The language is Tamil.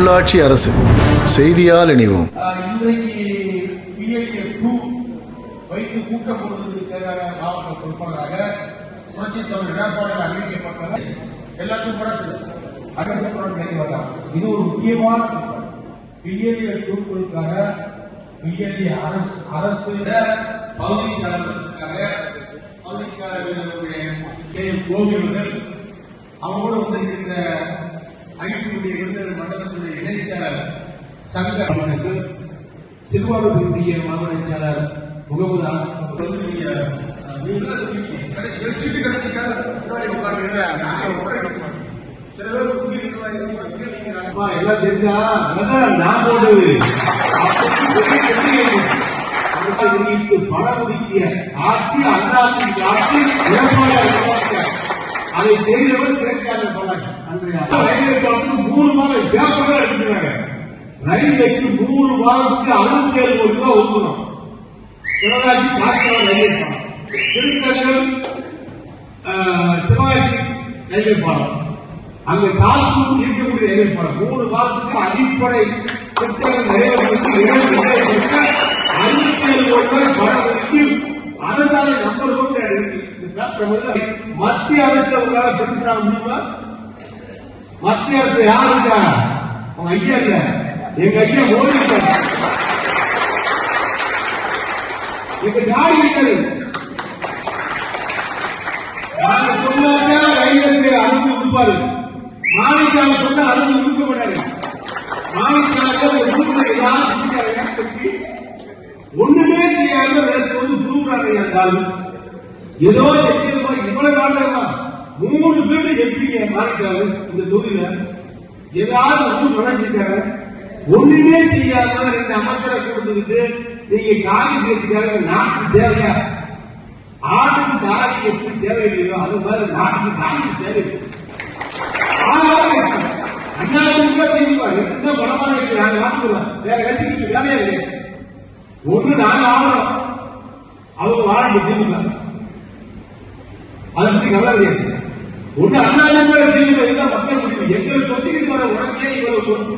உள்ளாட்சி அரசு செய்தியால் இணைவோம். கூட்டம் தேவையான எல்லாத்தையும் படம் இது ஒரு முக்கியமான பிஎல்ஏ குழுக்களுக்காக பிஎல்ஏ அரசு அரசு பகுதி சார்ந்ததற்காக பகுதி சார்ந்தவர்களுடைய கே. அவங்களோட ஐடியுடைய விருந்தினர் மண்டலத்தில் சங்க சிறுவாரூருடைய மாவட்ட செயலர் முகமது எல்லாம் தெரிஞ்சா நான் போடுது வெளியிட்டு ஒதுக்கிய ஆட்சி உருவாக்கிய. அதை செய்தவர் பலன் அன்றைய ரயில்வே பாலத்துக்கு மூணு மாதம் பேப்பர் ரயில்வேக்கு நூறு வாரத்துக்கு அறுபத்தி ஏழு கோடி ரூபாய் ஒதுக்கணும். சிவகாசி சாட்சியாளர் ரயில்வே பாலம். திருத்தங்கல் சிவகாசி ரயில்வே பாலம். அங்க சாத்தூர் இருக்கக்கூடிய ரயில்வே பாலம். மூணு வாரத்துக்கு அடிப்படை திட்டங்கள் நிறைவேற்றி அறுபத்தி ஏழு கோடி ரூபாய் பணம் ஒதுக்கி அரசாங்க நம்பர் கொண்டு இருக்கு. மத்திய அரசு உங்களால் பெருசா முடியுமா? மத்திய அரசு யாரு இருக்கா உங்க ஐயா இல்லை. எங்க ஐயா மோடி இருக்காரு எங்க டாடி இருக்காரு நாங்க ரயிலுக்கு அனுப்பி கொடுப்பாரு மாணிக்காக சொன்னா அனுப்பி கொடுக்க மாட்டாரு. மாணிக்காக ஒண்ணுமே செய்யாம நேற்று வந்து புழுகுறாங்க இருந்தாலும் ஏதோ செஞ்சது இவ்வளவு நாளா மூணு பேர் எப்படிங்க மாறிட்டாரு இந்த தொகுதியில? ஏதாவது ஊர் நுழைஞ்சிருக்காரு ஒண்ணுமே செய்யாத ரெண்டு அமைச்சரை கொடுத்துக்கிட்டு நீங்க காங்கிரஸ் கட்சிக்காக நாட்டுக்கு தேவையா? ஆட்டுக்கு தாலி எப்படி தேவையில்லையோ அது மாதிரி நாட்டுக்கு காங்கிரஸ் தேவையில்லை. அண்ணா திமுக திமுக எப்படிதான் பணமான கட்சி நாங்க மாத்துக்கிறோம் வேற கட்சிக்கு வேலையே இல்லை. ஒண்ணு நாங்க ஆகணும். அவங்க வாழணும் திமுக அதை பத்தி நல்லா தெரியாது ஒண்ணு அண்ணா திமுக திமுக இதுதான் மக்கள் முடிவு. எங்களை தொட்டிக்கிட்டு வர உடனே இவ்வளவு பொறுப்பு.